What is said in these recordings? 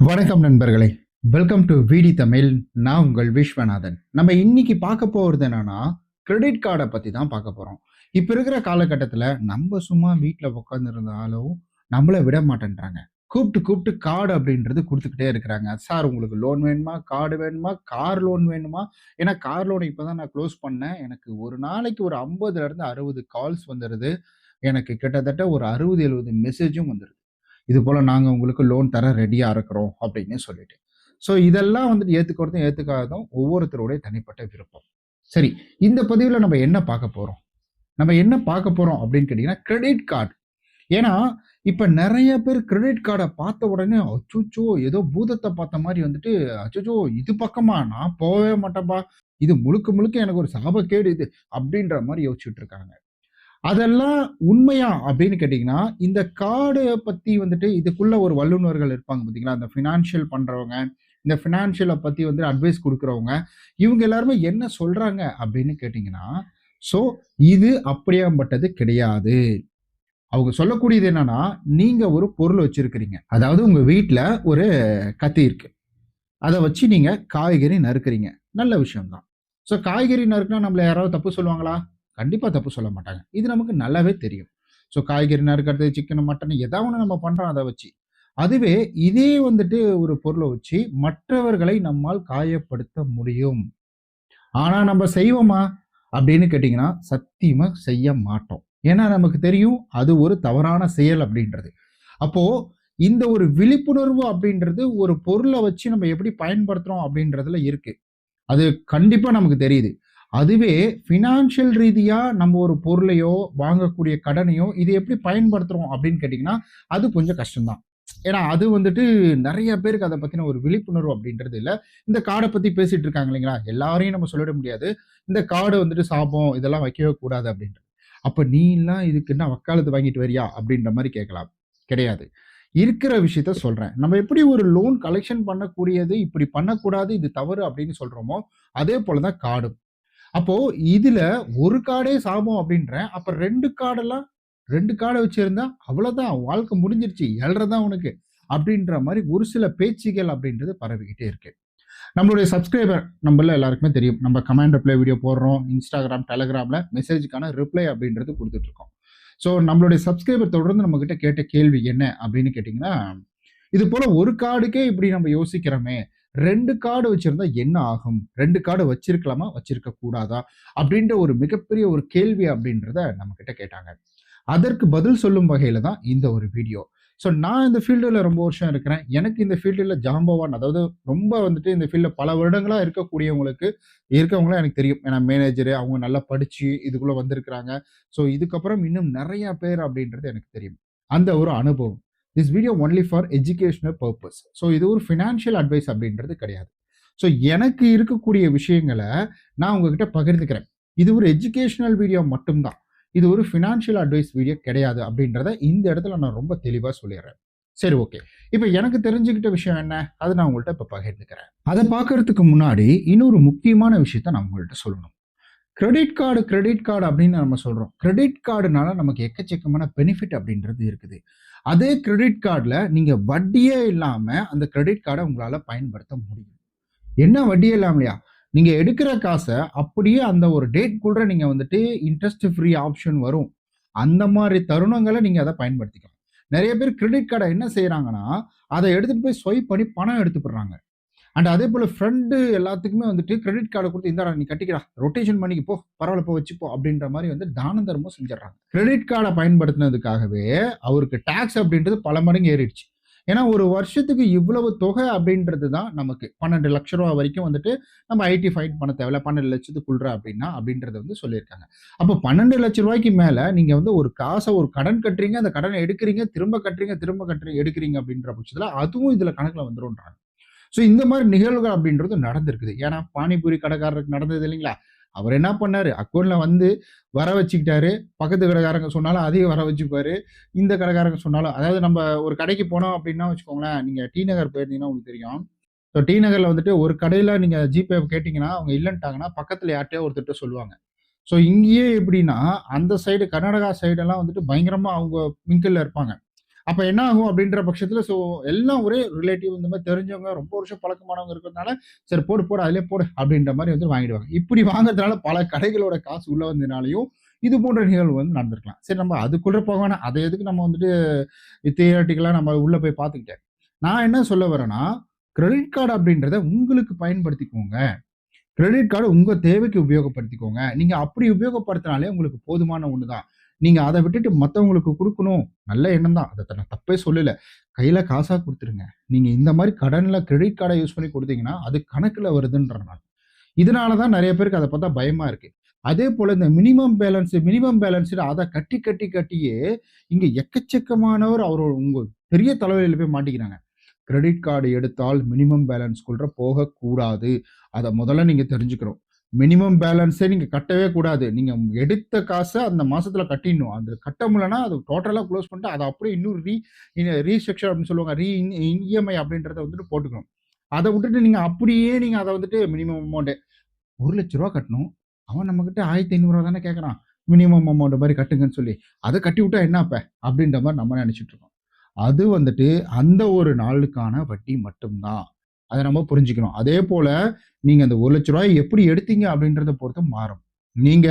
வணக்கம் நண்பர்களே. Welcome to விடி தமிழ். நான் உங்கள் விஸ்வநாதன். நம்ம இன்னைக்கு பார்க்க போகிறது என்னன்னா கிரெடிட் கார்டை பற்றி தான் பார்க்க போகிறோம் இப்போ இருக்கிற காலகட்டத்தில் நம்ம சும்மா வீட்டில் உட்காந்துருந்தாலும் நம்மளை விட மாட்டேன்றாங்க. கூப்பிட்டு கூப்பிட்டு கார்டு அப்படின்றது கொடுத்துக்கிட்டே இருக்கிறாங்க. சார் உங்களுக்கு லோன் வேணுமா? கார்டு வேணுமா? கார் லோன் வேணுமா? ஏன்னா கார் லோன் இப்போ தான் நான் க்ளோஸ் பண்ணேன். எனக்கு ஒரு நாளைக்கு ஒரு ஐம்பதுலேருந்து அறுபது கால்ஸ் வந்துடுது எனக்கு கிட்டத்தட்ட ஒரு அறுபது எழுபது மெசேஜும் வந்துடுது இது போல் நாங்கள் உங்களுக்கு லோன் தர ரெடியாக இருக்கிறோம் அப்படின்னு சொல்லிட்டு. ஸோ இதெல்லாம் வந்துட்டு ஏற்றுக்கிறதும் ஏற்றுக்காததும் ஒவ்வொருத்தருடைய தனிப்பட்ட விருப்பம். சரி இந்த பதிவில் நம்ம என்ன பார்க்க போகிறோம் நம்ம என்ன பார்க்க போகிறோம் அப்படின்னு கேட்டிங்கன்னா கிரெடிட் கார்டு ஏன்னா இப்போ நிறைய பேர் கிரெடிட் கார்டை பார்த்த உடனே அச்சுச்சோ ஏதோ பூதத்தை பார்த்த மாதிரி வந்துட்டு அச்சுச்சோ இது பக்கமா நான் போகவே மாட்டேப்பா இது முழுக்க முழுக்க எனக்கு ஒரு சாபக்கேடு இது அப்படின்ற மாதிரி யோசிச்சுட்டு இருக்காங்க. அதெல்லாம் உண்மையா அப்படின்னு கேட்டிங்கன்னா இந்த கார்டை பற்றி வந்துட்டு இதுக்குள்ள ஒரு வல்லுநர்கள் இருப்பாங்க பார்த்தீங்களா அந்த ஃபினான்ஷியல் பண்ணுறவங்க இந்த ஃபினான்ஷியலை பற்றி வந்து அட்வைஸ் கொடுக்குறவங்க இவங்க எல்லாருமே என்ன சொல்கிறாங்க அப்படின்னு கேட்டிங்கன்னா ஸோ இது அப்படியாம்பட்டது கிடையாது. அவங்க சொல்லக்கூடியது என்னன்னா நீங்கள் ஒரு பொருள் வச்சுருக்கிறீங்க. அதாவது உங்கள் வீட்டில் ஒரு கத்தி இருக்கு. அதை வச்சு நீங்கள் காய்கறி நறுக்கிறீங்க. நல்ல விஷயம்தான். ஸோ காய்கறி நறுக்குனா நம்மள யாராவது தப்பு சொல்லுவாங்களா? கண்டிப்பாக தப்பு சொல்ல மாட்டாங்க. இது நமக்கு நல்லாவே தெரியும். ஸோ காய்கறி நறுக்கிறது சிக்கன் மட்டன் ஏதாவது ஒன்று நம்ம பண்ணுறோம் அதை வச்சு. அதுவே இதே வந்துட்டு ஒரு பொருளை வச்சு மற்றவர்களை நம்மால் காயப்படுத்த முடியும். ஆனால் நம்ம செய்வோமா? அப்படின்னு கேட்டிங்கன்னா சத்தியமாக செய்ய மாட்டோம். ஏன்னா நமக்கு தெரியும் அது ஒரு தவறான செயல் அப்படின்றது. அப்போது இந்த ஒரு விழிப்புணர்வு அப்படின்றது ஒரு பொருளை வச்சு நம்ம எப்படி பயன்படுத்துகிறோம் அப்படின்றதுல இருக்குது அது கண்டிப்பாக நமக்கு தெரியுது. அதுவே ஃபினான்ஷியல் ரீதியாக நம்ம ஒரு பொருளையோ வாங்கக்கூடிய கடனையோ இது எப்படி பயன்படுத்துகிறோம் அப்படின்னு கேட்டிங்கன்னா அது கொஞ்சம் கஷ்டம்தான். ஏன்னா அது வந்துட்டு நிறைய பேருக்கு அதை பற்றின ஒரு விழிப்புணர்வு அப்படின்றது இல்லை. இந்த கார்டை பற்றி பேசிட்டு இருக்காங்க இல்லைங்களா? எல்லாரையும் நம்ம சொல்லிட முடியாது. இந்த காடு வந்துட்டு சாபம் இதெல்லாம் வைக்கவே கூடாது அப்படின்றது. அப்போ நீ எல்லாம் இதுக்கு என்ன வக்காலத்து வாங்கிட்டு வரியா? அப்படின்ற மாதிரி கேட்கலாம். கிடையாது. இருக்கிற விஷயத்த சொல்கிறேன் நம்ம எப்படி ஒரு லோன் கலெக்ஷன் பண்ணக்கூடியது இப்படி பண்ணக்கூடாது இது தவறு அப்படின்னு சொல்கிறோமோ அதே போல தான் காடும். அப்போ இதுல ஒரு கார்டே சாபம் அப்படின்றேன் அப்ப ரெண்டு கார்டெல்லாம் ரெண்டு கார்டை வச்சிருந்தா அவ்வளவுதான் வாழ்க்கை முடிஞ்சிருச்சு ஏழ்றதான் உனக்கு அப்படின்ற மாதிரி ஒரு சில பேச்சுகள் அப்படின்றது பரவிக்கிட்டே இருக்கு. நம்மளுடைய சப்ஸ்கிரைபர் நம்மள எல்லாருக்குமே தெரியும். நம்ம கமெண்ட் ரிப்ளை வீடியோ போடுறோம் இன்ஸ்டாகிராம் டெலகிராம்ல மெசேஜுக்கான ரிப்ளை அப்படின்றது கொடுத்துட்டு இருக்கோம் ஸோ நம்மளுடைய சப்ஸ்கிரைபர் தொடர்ந்து நம்ம கிட்ட கேட்ட கேள்வி என்ன அப்படின்னு கேட்டிங்கன்னா இது போல ஒரு கார்டுக்கே இப்படி நம்ம யோசிக்கிறோமே ரெண்டு கார்டு வச்சிருந்தா என்ன ஆகும்? ரெண்டு கார்டு வச்சிருக்கலாமா? வச்சிருக்க கூடாதா? அப்படின்ற ஒரு மிகப்பெரிய ஒரு கேள்வி அப்படின்றத நம்ம கிட்ட கேட்டாங்க. அதற்கு பதில் சொல்லும் வகையில தான் இந்த ஒரு வீடியோ. ஸோ நான் இந்த ஃபீல்டில் ரொம்ப வருஷம் இருக்கிறேன். எனக்கு இந்த ஃபீல்டில் ஜாம்பவான் அதாவது ரொம்ப வந்துட்டு இந்த ஃபீல்டில் பல வருடங்களாக இருக்கக்கூடியவங்களுக்கு இருக்கவங்களாம் எனக்கு தெரியும். ஏன்னா மேனேஜரு அவங்க நல்லா படித்து இதுக்குள்ளே வந்திருக்கிறாங்க. ஸோ இதுக்கப்புறம் இன்னும் நிறையா பேர் அப்படின்றது எனக்கு தெரியும். அந்த ஒரு அனுபவம். This video only for educational purpose so இது ஒரு ஃபினான்ஷியல் அட்வைஸ் அப்படின்றது கிடையாது. ஸோ எனக்கு இருக்கக்கூடிய விஷயங்களை நான் உங்ககிட்ட பகிர்ந்துக்கிறேன். இது ஒரு எஜுகேஷனல் வீடியோ மட்டும்தான். இது ஒரு ஃபினான்ஷியல் அட்வைஸ் வீடியோ கிடையாது அப்படின்றத இந்த இடத்துல நான் ரொம்ப தெளிவாக சொல்லிடுறேன். சரி ஓகே இப்போ எனக்கு தெரிஞ்சுக்கிட்ட விஷயம் என்ன? அதை நான் உங்கள்கிட்ட இப்போ பகிர்ந்துக்கிறேன். அதை பார்க்கறதுக்கு முன்னாடி இன்னொரு முக்கியமான விஷயத்த நான் உங்கள்கிட்ட சொல்லணும். கிரெடிட் கார்டு கிரெடிட் கார்டு அப்படின்னு நம்ம சொல்கிறோம் கிரெடிட் கார்டுனால நமக்கு எக்கச்சக்கமான பெனிஃபிட் அப்படின்றது இருக்குது. அதே கிரெடிட் கார்டில் நீங்கள் வட்டியே இல்லாமல் அந்த கிரெடிட் கார்டை உங்களால் பயன்படுத்த முடியும். என்ன வட்டியே இல்லாமலையா? நீங்கள் எடுக்கிற காசை அப்படியே அந்த ஒரு டேட் கூட நீங்கள் வந்துட்டு இன்ட்ரெஸ்ட் ஃப்ரீ ஆப்ஷன் வரும். அந்த மாதிரி தருணங்களை நீங்கள் அதை பயன்படுத்திக்கலாம். நிறைய பேர் கிரெடிட் கார்டை என்ன செய்கிறாங்கன்னா அதை எடுத்துகிட்டு போய் ஸ்வைப் பண்ணி பணம் எடுத்துப்படுறாங்க அண்ட் அதே போல் ஃப்ரெண்டு எல்லாத்துக்குமே வந்துட்டு கிரெடிட் கார்டை கொடுத்து இந்தாடா நீ கட்டிக்கிறா ரொட்டேஷன் பண்ணிக்கு போ பரவாயில்ல போ வச்சுப்போ அப்படின்ற மாதிரி வந்து தான தர்மம் செஞ்சிடறாங்க. கிரெடிட் கார்டை பயன்படுத்தினதுக்காகவே அவருக்கு டேக்ஸ் அப்படின்றது பல மடங்கு ஏறிடுச்சு. ஏன்னா ஒரு வருஷத்துக்கு இவ்வளவு தொகை அப்படின்றது தான் நமக்கு. பன்னெண்டு லட்ச ரூபா வரைக்கும் வந்துட்டு நம்ம ஐடி ஃபைன் பண்ண தேவையில்ல. பன்னெண்டு லட்சத்துக்குள்ள அப்படின்னா அப்படின்றத வந்து சொல்லியிருக்காங்க. அப்போ பன்னெண்டு லட்ச ரூபாய்க்கு மேலே நீங்கள் வந்து ஒரு காசை ஒரு கடன் கட்டுறீங்க அந்த கடனை எடுக்கிறீங்க திரும்ப கட்டுறீங்க திரும்ப கட்டுறீங்க எடுக்கிறீங்க அப்படின்ற பட்சத்தில் அதுவும் இதில் கணக்கில் வந்துடும்ன்றாங்க ஸோ இந்த மாதிரி நிகழ்வுகள் அப்படின்றது நடந்திருக்குது. ஏன்னா பானிபூரி கடைக்காரருக்கு நடந்தது இல்லைங்களா? அவர் என்ன பண்ணார்? அக்கௌண்ட்டில் வந்து வர வச்சுக்கிட்டாரு. பக்கத்து கடைக்காரங்க சொன்னாலும் அதையும் வர வச்சுப்பாரு. இந்த கடைக்காரங்க சொன்னாலும் அதாவது நம்ம ஒரு கடைக்கு போனோம் அப்படின்னா வச்சுக்கோங்களேன் நீங்கள் டி நகர் போயிருந்தீங்கன்னா உங்களுக்கு தெரியும். ஸோ டி நகரில் வந்துட்டு ஒரு கடையில் நீங்கள் ஜிபே கேட்டிங்கன்னா அவங்க இல்லைன்ட்டாங்கன்னா பக்கத்தில் யார்ட்டையோ ஒருத்தர்கிட்ட சொல்லுவாங்க. ஸோ இங்கேயே எப்படின்னா அந்த சைடு கர்நாடகா சைடெல்லாம் வந்துட்டு பயங்கரமாக அவங்க மிங்கிளில் இருப்பாங்க. அப்ப என்ன ஆகும் அப்படின்ற பட்சத்துல ஸோ எல்லாம் ஒரே ரிலேட்டிவ் இந்த மாதிரி தெரிஞ்சவங்க ரொம்ப வருஷம் பழக்கமானவங்க இருக்கிறதுனால சரி போடு போடு அதிலே போடு அப்படின்ற மாதிரி வந்து வாங்கிடுவாங்க. இப்படி வாங்குறதுனால பல கடைகளோட காசு உள்ள வந்ததுனாலையும் இது போன்ற நிகழ்வு வந்து நடந்திருக்கலாம். சரி நம்ம அதுக்குள்ள போக வேணாம். அதை எதுக்கு நம்ம வந்துட்டு தியேட்டிக்கலாக நம்ம உள்ள போய் பார்த்துக்கிட்டேன் நான் என்ன சொல்ல வரேன்னா கிரெடிட் கார்டு அப்படின்றத உங்களுக்கு பயன்படுத்திக்கோங்க. கிரெடிட் கார்டு உங்க தேவைக்கு உபயோகப்படுத்திக்கோங்க. நீங்க அப்படி உபயோகப்படுத்தினாலே உங்களுக்கு போதுமான ஒன்று தான் நீங்க அதை விட்டுட்டு மற்றவங்களுக்கு கொடுக்கணும். நல்ல எண்ணம் தான். அதை நான் தப்பே சொல்லல. கையில காசா கொடுத்துருங்க. நீங்க இந்த மாதிரி கடன்ல கிரெடிட் கார்டை யூஸ் பண்ணி கொடுத்தீங்கன்னா அது கணக்குல வருதுன்றனால. இதனால தான் நிறைய பேருக்கு அதை பார்த்தா பயமா இருக்கு. அதே போல இந்த மினிமம் பேலன்ஸ் மினிமம் பேலன்ஸ் அதை கட்டி கட்டி கட்டியே இங்க எக்கச்சக்கமானவர் அவர் உங்க பெரிய தலைவலியில் போய் மாட்டிக்கிறாங்க. கிரெடிட் கார்டு எடுத்தால் மினிமம் பேலன்ஸ்குள்ள போகக்கூடாது. அதை முதல்ல நீங்க தெரிஞ்சுக்கிறோம் மினிமம் பேலன்ஸே நீங்கள் கட்டவே கூடாது. நீங்கள் எடுத்த காசை அந்த மாதத்தில் கட்டிடணும். அந்த கட்ட முடியலன்னா அது டோட்டலாக க்ளோஸ் பண்ணிட்டு அதை அப்படியே இன்னும் ரீ ரீஸ்ட்ரக்சர் அப்படின்னு சொல்லுவாங்க. ரீ இஎம்ஐ அப்படின்றத வந்துட்டு போட்டுக்கணும். அதை விட்டுட்டு நீங்கள் அப்படியே நீங்கள் அதை வந்துட்டு மினிமம் அமௌண்ட்டு ஒரு லட்ச ரூபா கட்டணும். அவன் நம்மக்கிட்ட ஆயிரத்தி ஐநூறுரூவா தானே கேட்குறான். மினிமம் அமௌண்ட் மாதிரி கட்டுங்கன்னு சொல்லி அதை கட்டி விட்டா என்ன அப்போ? அப்படின்ற மாதிரி நம்ம நினச்சிட்ருக்கோம் அது வந்துட்டு அந்த ஒரு நாளுக்கான வட்டி மட்டும்தான். அதை நம்ம புரிஞ்சுக்கணும். அதே போல நீங்க அந்த ஒரு லட்ச ரூபாய் எப்படி எடுத்தீங்க அப்படின்றத பொறுத்து மாறும். நீங்க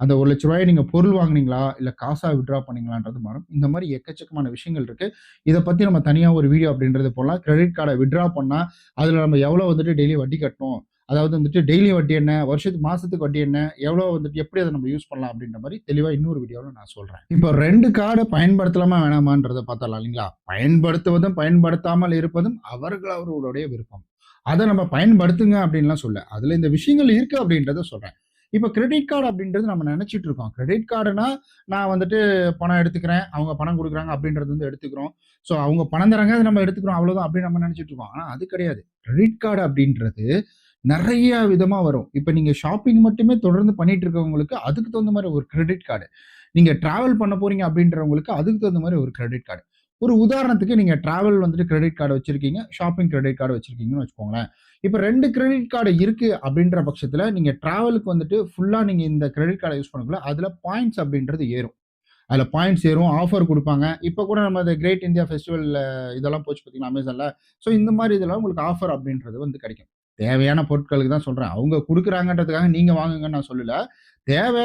அந்த ஒரு லட்ச ரூபாய் நீங்க பொருள் வாங்குனீங்களா? இல்ல காசா விட்ரா பண்ணீங்களான்றது மாறும். இந்த மாதிரி எக்கச்சக்கமான விஷயங்கள் இருக்கு. இதை பத்தி நம்ம தனியா ஒரு வீடியோ அப்படின்றது போடலாம். கிரெடிட் கார்டை விட்ரா பண்ணா அதுல நம்ம எவ்வளவு வந்துட்டு டெய்லி வட்டி கட்டணும்? அதாவது வந்துட்டு டெய்லி வட்டி என்ன வருஷத்துக்கு மாசத்துக்கு வட்டி என்ன எவ்வளவு வந்துட்டு எப்படி அதை நம்ம யூஸ் பண்ணலாம் அப்படின்ற மாதிரி தெளிவா இன்னொரு வீடியோவில் நான் சொல்றேன். இப்போ ரெண்டு கார்டை பயன்படுத்தலாமா வேணாமான்றதை பார்த்தலாம் இல்லைங்களா? பயன்படுத்துவதும் பயன்படுத்தாமல் இருப்பதும் அவர்கள் அவர்களுடைய விருப்பம். அதை நம்ம பயன்படுத்துங்க அப்படின்லாம் சொல்ல அதுல இந்த விஷயங்கள் இருக்கு அப்படின்றத சொல்றேன். இப்போ கிரெடிட் கார்டு அப்படின்றது நம்ம நினைச்சிட்டு இருக்கோம். கிரெடிட் கார்டுனா நான் வந்துட்டு பணம் எடுத்துக்கிறேன் அவங்க பணம் கொடுக்குறாங்க அப்படின்றது வந்து எடுத்துக்கிறோம். ஸோ அவங்க பணம் தராங்க அதை நம்ம எடுத்துக்கிறோம் அவ்வளோதான் அப்படின்னு நம்ம நினைச்சிட்டு இருக்கோம். ஆனால் அது கிடையாது. கிரெடிட் கார்டு அப்படின்றது நிறைய விதமாக வரும். இப்போ நீங்கள் ஷாப்பிங் மட்டுமே தொடர்ந்து பண்ணிட்டு இருக்கவங்களுக்கு அதுக்கு தகுந்த மாதிரி ஒரு கிரெடிட் கார்டு நீங்கள் ட்ராவல் பண்ண போறீங்க அப்படின்றவங்களுக்கு அதுக்கு தகுந்த மாதிரி ஒரு கிரெடிட் கார்டு ஒரு உதாரணத்துக்கு நீங்கள் ட்ராவல் வந்துட்டு கிரெடிட் கார்டு வச்சிருக்கீங்க ஷாப்பிங் கிரெடிட் கார்டு வச்சிருக்கீங்கன்னு வச்சுக்கோங்களேன். இப்போ ரெண்டு கிரெடிட் கார்டு இருக்கு அப்படின்ற பட்சத்தில் நீங்கள் ட்ராவலுக்கு வந்துட்டு ஃபுல்லாக நீங்கள் இந்த கிரெடிட் கார்டை யூஸ் பண்ணக்குள்ள அதில் பாயிண்ட்ஸ் அப்படின்றது ஏறும். அதில் பாயிண்ட்ஸ் ஏறும் ஆஃபர் கொடுப்பாங்க. இப்போ கூட நம்ம இந்த கிரேட் இந்தியா ஃபெஸ்டிவல் இதெல்லாம் போச்சு பார்த்தீங்கன்னா அமேசானில் ஸோ இந்த மாதிரி இதெல்லாம் உங்களுக்கு ஆஃபர் அப்படின்றது வந்து கிடைக்கும். தேவையான பொருட்களுக்கு தான் சொல்றேன். அவங்க கொடுக்குறாங்கன்றதுக்காக நீங்க வாங்குங்கன்னு நான் சொல்லல. தேவை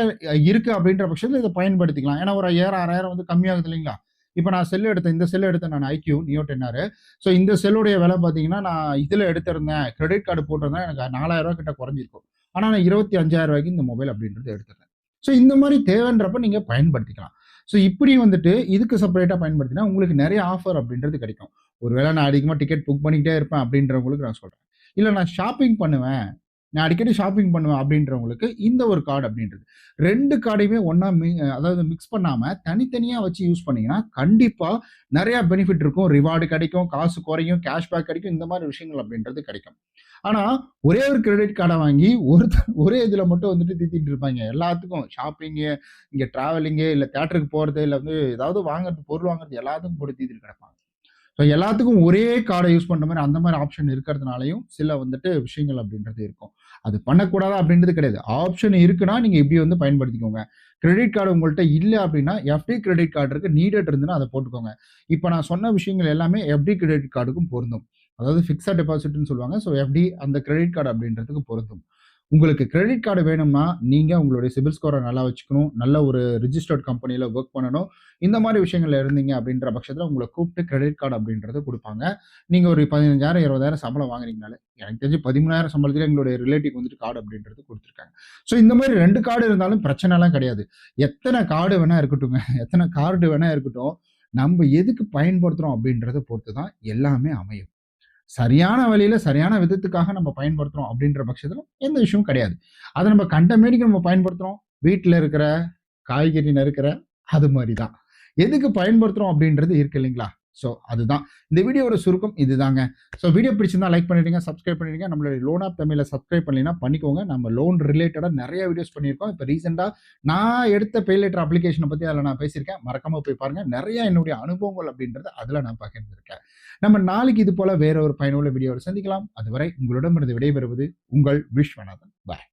இருக்கு அப்படின்ற பட்சத்தில் இதை பயன்படுத்திக்கலாம். ஏன்னா ஒரு ஐயாயிரம் ஆறாயிரம் வந்து கம்மியாகுது இல்லைங்களா? இப்போ நான் செல் எடுத்தேன். இந்த செல் எடுத்தேன் நான் ஐக்யூ நியோ டென்னாரு ஸோ இந்த செல்லுடைய விலை பார்த்தீங்கன்னா நான் இதில் எடுத்திருந்தேன். கிரெடிட் கார்டு போட்டிருந்தேன். எனக்கு நாலாயிரம் ரூபா கிட்ட குறைஞ்சிருக்கும். ஆனால் நான் இருபத்தி அஞ்சாயிரம் ரூபாய்க்கு இந்த மொபைல் அப்படின்றது எடுத்துட்டேன் ஸோ இந்த மாதிரி தேவைன்றப்ப நீங்கள் பயன்படுத்திக்கலாம். ஸோ இப்படி வந்துட்டு இதுக்கு செப்பரேட்டாக பயன்படுத்தினா உங்களுக்கு நிறைய ஆஃபர் அப்படின்றது கிடைக்கும். ஒருவேளை நான் அதிகமாக டிக்கெட் புக் பண்ணிக்கிட்டே இருப்பேன் அப்படின்றவங்களுக்கு நான் சொல்கிறேன் இல்லை நான் ஷாப்பிங் பண்ணுவேன். நான் அடிக்கடி ஷாப்பிங் பண்ணுவேன் அப்படின்றவங்களுக்கு இந்த ஒரு கார்டு அப்படின்றது. ரெண்டு கார்டையுமே ஒன்றா மி அதாவது மிக்ஸ் பண்ணாமல் தனித்தனியாக வச்சு யூஸ் பண்ணீங்கன்னா கண்டிப்பாக நிறையா பெனிஃபிட் இருக்கும். ரிவார்டு கிடைக்கும் காசு குறையும் கேஷ்பேக் கிடைக்கும் இந்த மாதிரி விஷயங்கள் அப்படின்றது கிடைக்கும். ஆனால் ஒரே ஒரு கிரெடிட் கார்டை வாங்கி ஒரு ஒரே இதில் மட்டும் வந்துட்டு தீத்திட்டு இருப்பாங்க. எல்லாத்துக்கும் ஷாப்பிங்கு இங்கே ட்ராவலிங்கு இல்லை தேட்டருக்கு போகிறது இல்லை வந்து ஏதாவது வாங்குறது பொருள் வாங்குறது எல்லாத்துக்கும் போட்டு தீத்திட்டு கிடப்பாங்க. ஸோ எல்லாத்துக்கும் ஒரே கார்டை யூஸ் பண்ணுற மாதிரி அந்த மாதிரி ஆப்ஷன் இருக்கிறதுனாலையும் சில வந்துட்டு விஷயங்கள் அப்படின்றது இருக்கும். அது பண்ணக்கூடாதா அப்படின்றது கிடையாது. ஆப்ஷன் இருக்குன்னா நீங்கள் இப்படி வந்து பயன்படுத்திக்கோங்க. கிரெடிட் கார்டு உங்கள்கிட்ட இல்லை அப்படின்னா எஃப்டி கிரெடிட் கார்டு இருக்கு நீடட் இருந்துன்னா அதை போட்டுக்கோங்க. இப்போ நான் சொன்ன விஷயங்கள் எல்லாமே எஃப்டி கிரெடிட் கார்டுக்கும் பொருந்தும். அதாவது ஃபிக்ஸட் டெபாசிட்னு சொல்லுவாங்க. ஸோ எஃப்டி அந்த கிரெடிட் கார்டு அப்படின்றதுக்கு பொருந்தும். உங்களுக்கு கிரெடிட் கார்டு வேணும்னா நீங்கள் உங்களுடைய சிபில் ஸ்கோரை நல்லா வச்சுக்கணும். நல்ல ஒரு ரிஜிஸ்டர்ட் கம்பெனியில் ஒர்க் பண்ணணும். இந்த மாதிரி விஷயங்கள்ல இருந்தீங்க அப்படின்ற பட்சத்தில் உங்களை கூப்பிட்டு கிரெடிட் கார்டு அப்படின்றத கொடுப்பாங்க. நீங்கள் ஒரு பதினஞ்சாயிரம் இருபதாயிரம் சம்பளம் வாங்குறீங்கனாலே எனக்கு தெரிஞ்சு பதிமூணாயிரம் சம்பளத்தில் எங்களுடைய ரிலேட்டிவ் வந்துட்டு கார்டு அப்படின்றது கொடுத்துருக்காங்க. ஸோ இந்த மாதிரி ரெண்டு கார்டு இருந்தாலும் பிரச்சனைலாம் கிடையாது. எத்தனை கார்டு வேணா இருக்கட்டுங்க எத்தனை கார்டு வேணா இருக்கட்டும். நம்ம எதுக்கு பயன்படுத்துகிறோம் அப்படின்றத பொறுத்து தான் எல்லாமே அமையும். சரியான வழியில சரியான விதத்துக்காக நம்ம பயன்படுத்துறோம் அப்படின்ற பட்சத்துல எந்த விஷயமும் கிடையாது. அதை நம்ம கண்டமேடிக்கு நம்ம பயன்படுத்துறோம். வீட்டில் இருக்கிற காய்கறி நறுக்கிற அது மாதிரி தான் எதுக்கு பயன்படுத்துறோம் அப்படின்றது இருக்கு இல்லைங்களா? ஸோ அதுதான். இந்த வீடியோட சுருக்கம் இதுதாங்க. ஸோ வீடியோ பிடிச்சிருந்தா லைக் பண்ணிடுங்க சப்ஸ்கிரைப் பண்ணிடுங்க. நம்மளுடைய லோன் ஆப் தமிழில் சப்ஸ்கிரைப் பண்ணலைன்னா பண்ணிக்கோங்க. நம்ம லோன் ரிலேட்டடாக நிறைய வீடியோஸ் பண்ணியிருக்கோம். இப்போ ரீசெண்டாக நான் எடுத்த பே அப்ளிகேஷனை பற்றி அதில் நான் பேசியிருக்கேன். மறக்காமல் போய் பாருங்கள் நிறைய என்னுடைய அனுபவங்கள் அப்படின்றது அதில் நான் பகிர்ந்திருக்கேன். நம்ம நாளைக்கு இது போல் வேற ஒரு பயனுள்ள வீடியோவில் சந்திக்கலாம். அதுவரை உங்களிடமிருந்து விடைபெறுவது உங்கள் விஸ்வநாதன். பாய்